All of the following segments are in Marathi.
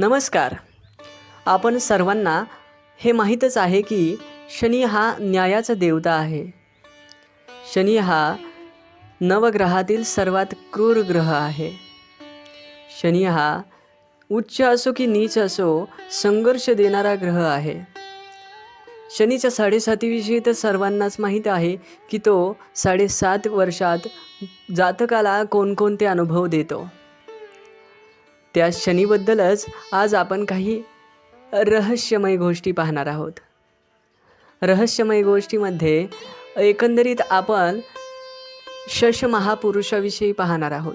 नमस्कार. आपण सर्वांना हे माहीतच आहे की शनी हा न्यायाचा देवता आहे. शनी हा नवग्रहातील सर्वात क्रूर ग्रह आहे. शनी हा उच्च असो की नीच असो संघर्ष देणारा ग्रह आहे. शनीच्या साडेसातीविषयी तर सर्वांनाच माहीत आहे की तो साडेसात वर्षात जातकाला कोणकोणते अनुभव देतो. त्या शनीबद्दलच आज आपण काही रहस्यमय गोष्टी पाहणार आहोत. रहस्यमय गोष्टीमध्ये एकंदरीत आपण शश महापुरुषाविषयी पाहणार आहोत.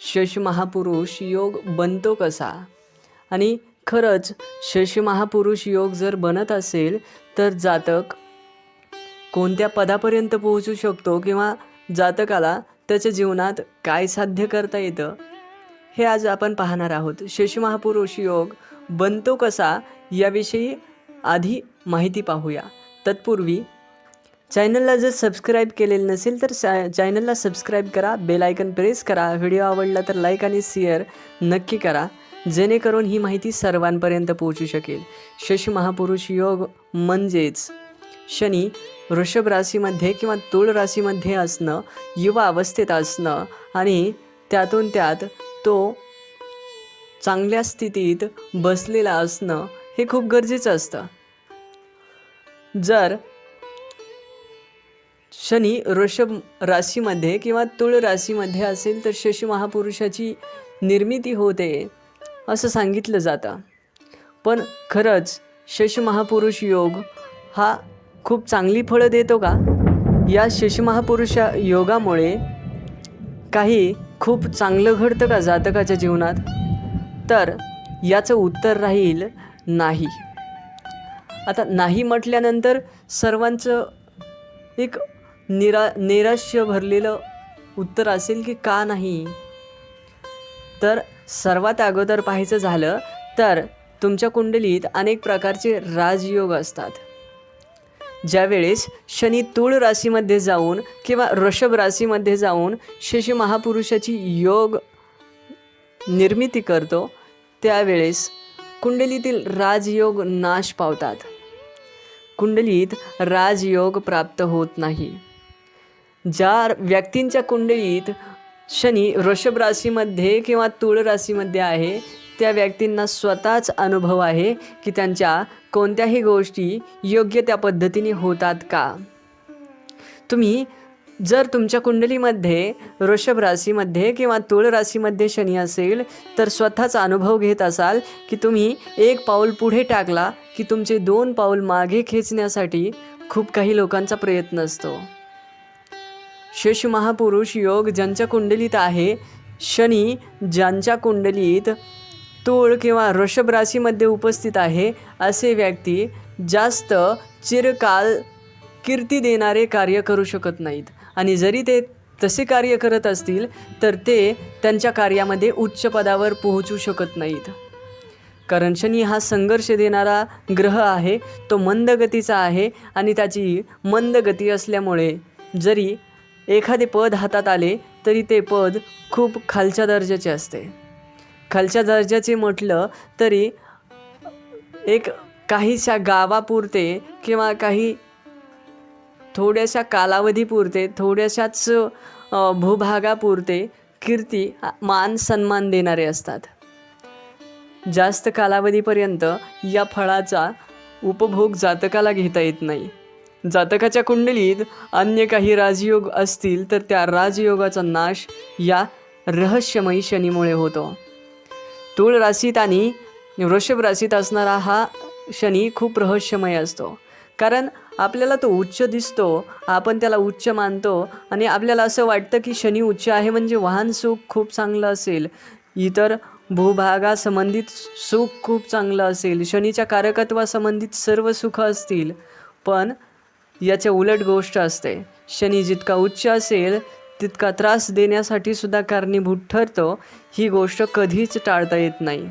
शश महापुरुष योग बनतो कसा? आणि खरंच शश महापुरुष योग जर बनत असेल तर जातक कोणत्या पदापर्यंत पोहोचू शकतो किंवा जातकाला त्याच्या जीवनात काय साध्य करता येतं? हे आज आपण पाहणार आहोत. शश महापुरुष योग बनतो कसा याविषयी आधी माहिती पाहूया. तत्पूर्वी चॅनलला जर सबस्क्राईब केलेलं नसेल तर चा चॅनलला सबस्क्राईब करा बेल आयकन प्रेस करा व्हिडिओ आवडला तर लाईक आणि शेअर नक्की करा जेणेकरून ही माहिती सर्वांपर्यंत पोहोचू शकेल. शशी महापुरुष योग म्हणजेच शनी वृषभ राशीमध्ये किंवा तुळ राशीमध्ये असणं युवा अवस्थेत असणं आणि त्यातून त्यात तो चांगल्या स्थितीत बसलेला असणं हे खूप गरजेचं असतं. जर शनी वृषभ राशीमध्ये किंवा तुळ राशीमध्ये असेल तर शशी महापुरुषाची निर्मिती होते असं सांगितलं जातं. पण खरंच शश महापुरुष योग हा खूप चांगली फळं देतो का? या शशी महापुरुषा योगामुळे काही खूप चांगलं घडतं का जातकाच्या जीवनात? तर याचं उत्तर राहील नाही. आता नाही म्हटल्यानंतर सर्वांचं एक निरा नैराश्य भरलेलं उत्तर असेल की का नाही? तर सर्वात अगोदर पाहायचं झालं तर तुमच्या कुंडलीत अनेक प्रकारचे राजयोग असतात. ज्यावेळेस शनी तूळ राशीमध्ये जाऊन किंवा वृषभ राशीमध्ये जाऊन शशी महापुरुषाची योग निर्मिती करतो त्यावेळेस कुंडलीतील राजयोग नाश पावतात. कुंडलीत राजयोग प्राप्त होत नाही. ज्या व्यक्तींच्या कुंडलीत शनी वृषभ राशीमध्ये किंवा तूळ राशीमध्ये आहे त्या व्यक्तींना स्वतःच अनुभव आहे की त्यांच्या कोणत्याही गोष्टी योग्य त्या पद्धतीने होतात का? तुम्ही जर तुमच्या कुंडलीमध्ये वृषभ राशीमध्ये किंवा तुळ राशीमध्ये शनी असेल तर स्वतःचा अनुभव घेत असाल की तुम्ही एक पाऊल पुढे टाकला की तुमचे दोन पाऊल मागे खेचण्यासाठी खूप काही लोकांचा प्रयत्न असतो. शश महापुरुष योग ज्यांच्या कुंडलीत आहे शनी ज्यांच्या कुंडलीत तूळ किंवा वृषभ राशीमध्ये उपस्थित आहे असे व्यक्ती जास्त चिरकाल कीर्ती देणारे कार्य करू शकत नाहीत. आणि जरी ते तसे कार्य करत असतील तर ते त्यांच्या कार्यामध्ये उच्च पदावर पोहोचू शकत नाहीत. कारण शनी हा संघर्ष देणारा ग्रह आहे तो मंदगतीचा आहे आणि त्याची मंदगती असल्यामुळे जरी एखादे पद हातात आले तरी ते पद खूप खालच्या दर्जाचे असते. खालच्या दर्जाचे म्हटलं तरी एक काहीशा गावापुरते किंवा काही थोड्याशा कालावधीपुरते थोड्याशाच भूभागापुरते कीर्ती मान सन्मान देणारे असतात. जास्त कालावधीपर्यंत या फळाचा उपभोग जातकाला घेता येत नाही. जातकाच्या कुंडलीत अन्य काही राजयोग असतील तर त्या राजयोगाचा नाश या रहस्यमयी शनीमुळे होतो. तूळ राशीत आणि वृषभ राशीत असणारा हा शनी खूप रहस्यमय असतो. कारण आपल्याला तो उच्च दिसतो आपण त्याला उच्च मानतो आणि आपल्याला असं वाटतं की शनी उच्च आहे म्हणजे वाहन सुख खूप चांगलं असेल. इतर भूभागासंबंधित सुख खूप चांगलं असेल. शनीच्या कारकत्वासंबंधित सर्व सुख असतील. पण याच्या उलट गोष्ट असते. शनी जितका उच्च असेल तितका त्रास देण्यासाठी सुद्धा कारणीभूत ठरतो ही गोष्ट कधीच टाळता येत नाही.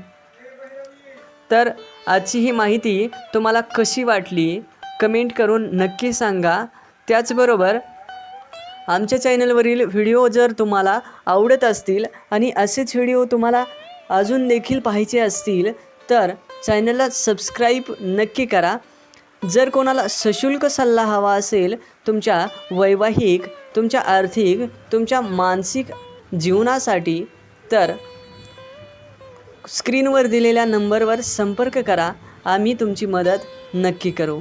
तर आजची ही माहिती तुम्हाला कशी वाटली कमेंट करून नक्की सांगा. त्याचबरोबर आमच्या चॅनलवरील व्हिडिओ जर तुम्हाला आवडत असतील आणि असेच व्हिडिओ तुम्हाला अजून देखील पाहायचे असतील तर चॅनलला सबस्क्राईब नक्की करा. जर कोणाला सशुल्क सल्ला हवा असेल तुमच्या वैवाहिक तुमच्या आर्थिक तुमच्या मानसिक जीवनासाठी तर स्क्रीनवर दिलेल्या नंबरवर संपर्क करा. आम्ही तुमची मदत नक्की करू.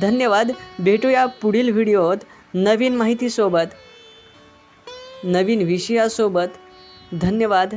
धन्यवाद. भेटूया पुढील व्हिडिओत नवीन माहितीसोबत नवीन विषयासोबत. धन्यवाद.